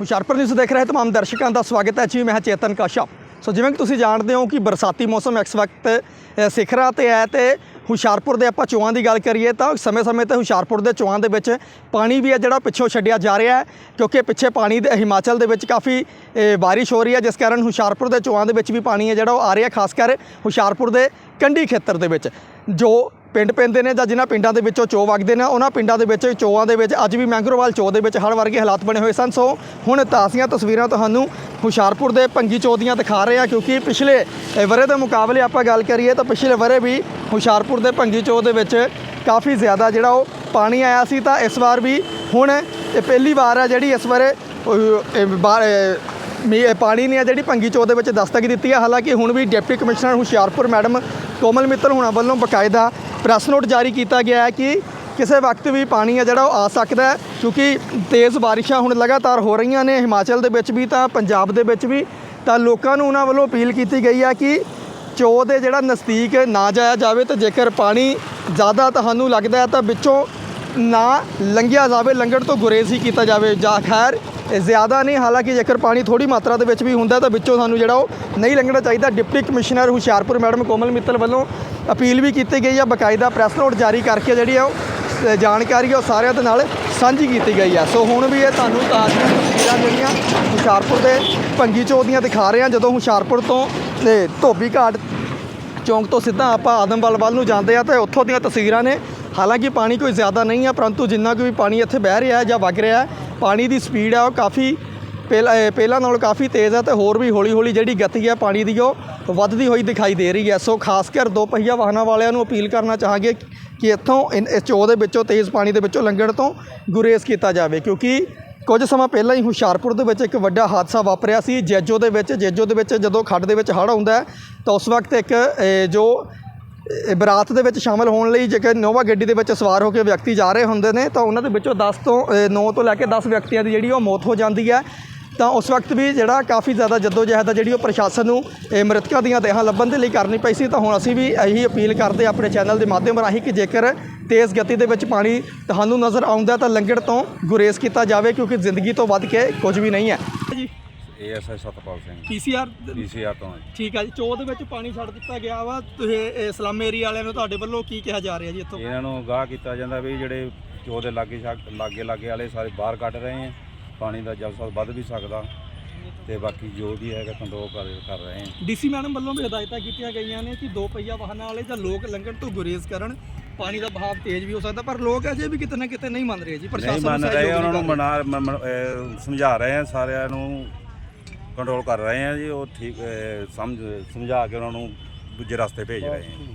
Hoshiarpur news ਦੇਖ ਰਹੇ ਤਮਾਮ ਦਰਸ਼ਕਾਂ ਦਾ ਸਵਾਗਤ ਹੈ ਜੀ, ਮੈਂ ਚੇਤਨ ਕਾਸ਼ਾ। ਸੋ ਜਿਵੇਂ ਕਿ ਤੁਸੀਂ ਜਾਣਦੇ ਹੋ ਕਿ ਬਰਸਾਤੀ ਮੌਸਮ ਇਸ ਵਕਤ ਸਿਖਰਾਂ ਤੇ ਹੈ ਤੇ ਹੁਸ਼ਿਆਰਪੁਰ ਦੇ ਆਪਾਂ ਚੋਆਂ ਦੀ ਗੱਲ ਕਰੀਏ ਤਾਂ ਸਮੇਂ-ਸਮੇਂ ਤੇ ਹੁਸ਼ਿਆਰਪੁਰ ਦੇ ਚੋਆਂ ਦੇ ਵਿੱਚ ਪਾਣੀ ਵੀ ਹੈ ਜਿਹੜਾ ਪਿੱਛੋਂ ਛੱਡਿਆ ਜਾ ਰਿਹਾ ਹੈ, ਕਿਉਂਕਿ ਪਿੱਛੇ ਪਾਣੀ ਦੇ ਹਿਮਾਚਲ ਦੇ ਵਿੱਚ ਕਾਫੀ ਬਾਰਿਸ਼ ਹੋ ਰਹੀ ਹੈ, ਜਿਸ ਕਾਰਨ ਹੁਸ਼ਿਆਰਪੁਰ ਦੇ ਚੋਆਂ ਦੇ ਵਿੱਚ ਵੀ ਪਾਣੀ ਹੈ ਜਿਹੜਾ ਉਹ ਆ ਰਿਹਾ ਖਾਸ ਕਰ ਹੁਸ਼ਿਆਰਪੁਰ ਦੇ ਕੰਢੀ ਖੇਤਰ ਦੇ ਵਿੱਚ। ਜੋ ਪਿੰਡ ਪੈਂਦੇ ਨੇ ਜਾਂ ਜਿਨ੍ਹਾਂ ਪਿੰਡਾਂ ਦੇ ਵਿੱਚੋਂ ਚੋ ਵਗਦੇ ਨੇ, ਉਹਨਾਂ ਪਿੰਡਾਂ ਦੇ ਵਿੱਚ ਚੋਆਂ ਦੇ ਵਿੱਚ ਅੱਜ ਵੀ ਮੈਂਗਰੋਵਾਲ ਚੋ ਦੇ ਵਿੱਚ ਹੜ੍ਹ ਵਰਗੇ ਹਾਲਾਤ ਬਣੇ ਹੋਏ ਸਨ। ਸੋ ਹੁਣ ਤਾਜ਼ੀਆਂ ਤਸਵੀਰਾਂ ਤੁਹਾਨੂੰ ਹੁਸ਼ਿਆਰਪੁਰ ਦੇ ਪੰਗੀ ਚੋ ਦੀਆਂ ਦਿਖਾ ਰਹੇ ਹਾਂ, ਕਿਉਂਕਿ ਪਿਛਲੇ ਵਰੇ ਦੇ ਮੁਕਾਬਲੇ ਆਪਾਂ ਗੱਲ ਕਰੀਏ ਤਾਂ ਪਿਛਲੇ ਵਰੇ ਵੀ ਹੁਸ਼ਿਆਰਪੁਰ ਦੇ ਭੰਗੀ ਚੋ ਦੇ ਵਿੱਚ ਕਾਫੀ ਜ਼ਿਆਦਾ ਜਿਹੜਾ ਉਹ ਪਾਣੀ ਆਇਆ ਸੀ। ਤਾਂ ਇਸ ਵਾਰ ਵੀ ਹੁਣ ਇਹ ਪਹਿਲੀ ਵਾਰ ਹੈ ਜਿਹੜੀ ਇਸ ਵਾਰੇ ਮੀ- ਪਾਣੀ ਨੇ ਜਿਹੜੀ ਭੰਗੀ ਚੋ ਦੇ ਵਿੱਚ ਦਸਤਕ ਦਿੱਤੀ ਹੈ ਹਾਲਾਂਕਿ ਹੁਣ ਵੀ deputy commissioner Hoshiarpur madam Komal Mittal ਹੁਣਾਂ ਵੱਲੋਂ ਬਕਾਇਦਾ ਪ੍ਰੈਸ ਨੋਟ ਜਾਰੀ ਕੀਤਾ ਗਿਆ ਹੈ ਕਿ ਕਿਸੇ ਵਕਤ ਵੀ ਪਾਣੀ ਹੈ ਜਿਹੜਾ ਉਹ ਆ ਸਕਦਾ ਹੈ, ਕਿਉਂਕਿ ਤੇਜ਼ ਬਾਰਿਸ਼ਾਂ ਹੁਣ ਲਗਾਤਾਰ ਹੋ ਰਹੀਆਂ ਨੇ, ਹਿਮਾਚਲ ਦੇ ਵਿੱਚ ਵੀ ਤਾਂ, ਪੰਜਾਬ ਦੇ ਵਿੱਚ ਵੀ। ਤਾਂ ਲੋਕਾਂ ਨੂੰ ਉਹਨਾਂ ਵੱਲੋਂ ਅਪੀਲ ਕੀਤੀ ਗਈ ਹੈ ਕਿ ਚੋ ਦੇ ਜਿਹੜਾ ਨਜ਼ਦੀਕ ਨਾ ਜਾਇਆ ਜਾਵੇ ਤੇ ਜੇਕਰ ਪਾਣੀ ਜ਼ਿਆਦਾ ਤੁਹਾਨੂੰ ਲੱਗਦਾ ਹੈ ਤਾਂ ਵਿੱਚੋਂ ਨਾ ਲੰਘਿਆ ਜਾਵੇ, ਲੰਘਣ ਤੋਂ ਗੁਰੇਜ਼ ਹੀ ਕੀਤਾ ਜਾਵੇ। ਜਾਂ ਖੈਰ ਜ਼ਿਆਦਾ ਨਹੀਂ, ਹਾਲਾਂਕਿ ਜੇਕਰ ਪਾਣੀ ਥੋੜੀ ਮਾਤਰਾ ਦੇ ਵਿੱਚ ਵੀ ਹੁੰਦਾ ਤਾਂ ਵਿੱਚੋਂ ਸਾਨੂੰ ਜਿਹੜਾ ਉਹ ਨਹੀਂ ਲੰਘਣਾ ਚਾਹੀਦਾ। Deputy commissioner Hoshiarpur madam Komal Mittal ਵੱਲੋਂ ਅਪੀਲ ਵੀ ਕੀਤੀ ਗਈ ਹੈ ਬਕਾਇਦਾ ਪ੍ਰੈਸ ਨੋਟ ਜਾਰੀ ਕਰਕੇ ਜਿਹੜੀ ਆ ਉਹ ਜਾਣਕਾਰੀ ਉਹ ਸਾਰਿਆਂ ਦੇ ਨਾਲ ਸਾਂਝੀ ਕੀਤੀ ਗਈ ਹੈ ਸੋ ਹੁਣ ਵੀ ਇਹ ਤੁਹਾਨੂੰ ਤਾਜ਼ੀਆਂ ਤਸਵੀਰਾਂ ਜਿਹੜੀਆਂ ਹੁਸ਼ਿਆਰਪੁਰ ਦੇ ਭੰਗੀ ਚੌਕ ਦੀਆਂ ਦਿਖਾ ਰਹੇ ਹਾਂ ਜਦੋਂ ਹੁਸ਼ਿਆਰਪੁਰ ਤੋਂ, ਤੇ ਧੋਬੀ ਘਾਟ ਚੌਂਕ ਤੋਂ ਸਿੱਧਾ ਆਪਾਂ ਆਦਮਵਾਲ ਵੱਲ ਨੂੰ ਜਾਂਦੇ ਆ, ਤੇ ਉੱਥੋਂ ਦੀਆਂ ਤਸਵੀਰਾਂ ਨੇ। ਹਾਲਾਂਕਿ ਪਾਣੀ ਕੋਈ ਜ਼ਿਆਦਾ ਨਹੀਂ ਆ, ਪਰੰਤੂ ਜਿੰਨਾ ਕੁ ਵੀ ਪਾਣੀ ਇੱਥੇ ਬਹਿ ਰਿਹਾ ਜਾਂ ਵਗ ਰਿਹਾ, ਪਾਣੀ ਦੀ ਸਪੀਡ ਆ ਉਹ ਕਾਫੀ, ਪਹਿਲਾਂ ਪਹਿਲਾਂ ਨਾਲੋਂ ਕਾਫੀ ਤੇਜ਼ ਹੈ ਤੇ ਹੋਰ ਵੀ ਹੌਲੀ ਹੌਲੀ ਜਿਹੜੀ ਗਤੀ ਹੈ ਪਾਣੀ ਦੀ ਉਹ ਵੱਧਦੀ ਹੋਈ ਦਿਖਾਈ ਦੇ ਰਹੀ ਹੈ। ਸੋ ਖਾਸ ਕਰ ਦੋ ਪਹੀਆ ਵਾਹਨਾਂ ਵਾਲਿਆਂ ਨੂੰ ਅਪੀਲ ਕਰਨਾ ਚਾਹਾਂਗੇ ਕਿ ਇੱਥੋਂ ਇਨ- ਇਸ ਚੋ ਦੇ ਵਿੱਚੋਂ, ਤੇਜ਼ ਪਾਣੀ ਦੇ ਵਿੱਚੋਂ ਲੰਘਣ ਤੋਂ ਗੁਰੇਜ਼ ਕੀਤਾ ਜਾਵੇ। ਕਿਉਂਕਿ ਕੁਝ ਸਮਾਂ ਪਹਿਲਾਂ ਹੀ ਹੁਸ਼ਿਆਰਪੁਰ ਦੇ ਵਿੱਚ ਇੱਕ ਵੱਡਾ ਹਾਦਸਾ ਵਾਪਰਿਆ ਸੀ। ਜੈਜੋ ਦੇ ਵਿੱਚ, ਜੈਜੋ ਦੇ ਵਿੱਚ ਜਦੋਂ ਖੱਡ ਦੇ ਵਿੱਚ ਹੜ੍ਹ ਆਉਂਦਾ ਤਾਂ ਉਸ ਵਕਤ ਇੱਕ ਜੋ ਬਰਾਤ ਦੇ ਵਿੱਚ ਸ਼ਾਮਲ ਹੋਣ ਲਈ ਜੇਕਰ ਨੋਵਾ ਗੱਡੀ ਦੇ ਵਿੱਚ ਸਵਾਰ ਹੋ ਕੇ ਵਿਅਕਤੀ ਜਾ ਰਹੇ ਹੁੰਦੇ ਨੇ, ਤਾਂ ਉਹਨਾਂ ਦੇ ਵਿੱਚੋਂ 10 ਤੋਂ 9 ਤੋਂ ਲੈ ਕੇ 10 ਵਿਅਕਤੀਆਂ ਦੀ ਜਿਹੜੀ ਉਹ ਮੌਤ ਹੋ ਜਾਂਦੀ ਹੈ। ਤਾਂ ਉਸ ਵਕਤ ਵੀ ਜਿਹੜਾ ਕਾਫੀ ਜ਼ਿਆਦਾ ਜਹਿਦ ਆ ਜਿਹੜੀ ਉਹ ਪ੍ਰਸ਼ਾਸਨ ਨੂੰ ਇਹ ਮ੍ਰਿਤਕਾਂ ਦੀਆਂ ਦੇਹਾਂ ਲੱਭਣ ਦੇ ਲਈ ਕਰਨੀ ਪਈ ਸੀ। ਤਾਂ ਹੁਣ ਅਸੀਂ ਵੀ ਇਹੀ ਅਪੀਲ ਕਰਦੇ ਆਪਣੇ ਚੈਨਲ ਦੇ ਮਾਧਿਅਮ ਰਾਹੀਂ ਕਿ ਜੇਕਰ ਤੇਜ਼ ਗਤੀ ਦੇ ਵਿੱਚ ਪਾਣੀ ਤੁਹਾਨੂੰ ਨਜ਼ਰ ਆਉਂਦਾ ਤਾਂ ਲੰਘਣ ਤੋਂ ਗੁਰੇਜ਼ ਕੀਤਾ ਜਾਵੇ ਕਿਉਂਕਿ ਜ਼ਿੰਦਗੀ ਤੋਂ ਵੱਧ ਕੇ ਕੁਝ ਵੀ ਨਹੀਂ ਹੈ। ਜੀ। ASI Satpal Singh. PCR PCR ਤੋਂ ਹੈ। ਠੀਕ ਹੈ ਜੀ। ਚੋਅ ਦੇ ਵਿੱਚ ਪਾਣੀ ਛੱਡ ਦਿੱਤਾ ਗਿਆ ਵਾ। ਤੁਸੀਂ ਇਸਲਾਮ ਏਰੀਆ ਵਾਲਿਆਂ ਨੂੰ ਤੁਹਾਡੇ ਵੱਲੋਂ ਕੀ ਕਿਹਾ ਜਾ ਰਿਹਾ ਜੀ ਇੱਥੋਂ? ਇਹਨਾਂ ਨੂੰ ਗਾਹ ਕੀਤਾ ਜਾਂਦਾ ਵੀ ਜਿਹੜੇ ਚੋ ਦੇ ਲਾਗੇ ਲਾਗੇ ਲਾਗੇ ਵਾਲੇ ਸਾਰੇ ਬਾਹਰ ਕੱਢ ਰਹੇ ਆ। ਪਾਣੀ ਦਾ ਜਲਸਾ ਵੱਧ ਵੀ ਸਕਦਾ ਤੇ ਬਾਕੀ ਜੋ ਵੀ ਹੈਗਾ ਕੰਟਰੋਲ ਕਰ ਕਰ ਰਹੇ ਆ ਡੀਸੀ ਮੈਡਮ ਵੱਲੋਂ ਵੀ ਹਦਾਇਤਾਂ ਕੀਤੀਆਂ ਗਈਆਂ ਨੇ ਕਿ ਦੋ ਪਹੀਆ ਵਾਹਨਾਂ ਵਾਲੇ ਜਾਂ ਲੋਕ ਲੰਘਣ ਤੋਂ ਗੁਰੇਜ਼ ਕਰਨ ਪਾਣੀ ਦਾ ਬਹਾਵ ਤੇਜ਼ ਵੀ ਹੋ ਸਕਦਾ ਪਰ ਲੋਕ ਅਜੇ ਵੀ ਕਿਤੇ ਨਾ ਕਿਤੇ ਨਹੀਂ ਮੰਨ ਰਹੇ ਜੀ ਨਹੀਂ ਪ੍ਰਸ਼ਾਸਨ ਮੰਨ ਰਹੇ ਉਹਨਾਂ ਨੂੰ ਮਨਾ ਅਹ ਸਮਝਾ ਰਹੇ ਆ ਸਾਰਿਆਂ ਨੂੰ ਕੰਟਰੋਲ ਕਰ ਰਹੇ ਆ ਜੀ ਉਹ ਠੀਕ ਅਹ ਸਮਝ ਸਮਝਾ ਕੇ ਉਹਨਾਂ ਨੂੰ ਦੂਜੇ ਰਸਤੇ ਭੇਜ ਰਹੇ ਆ।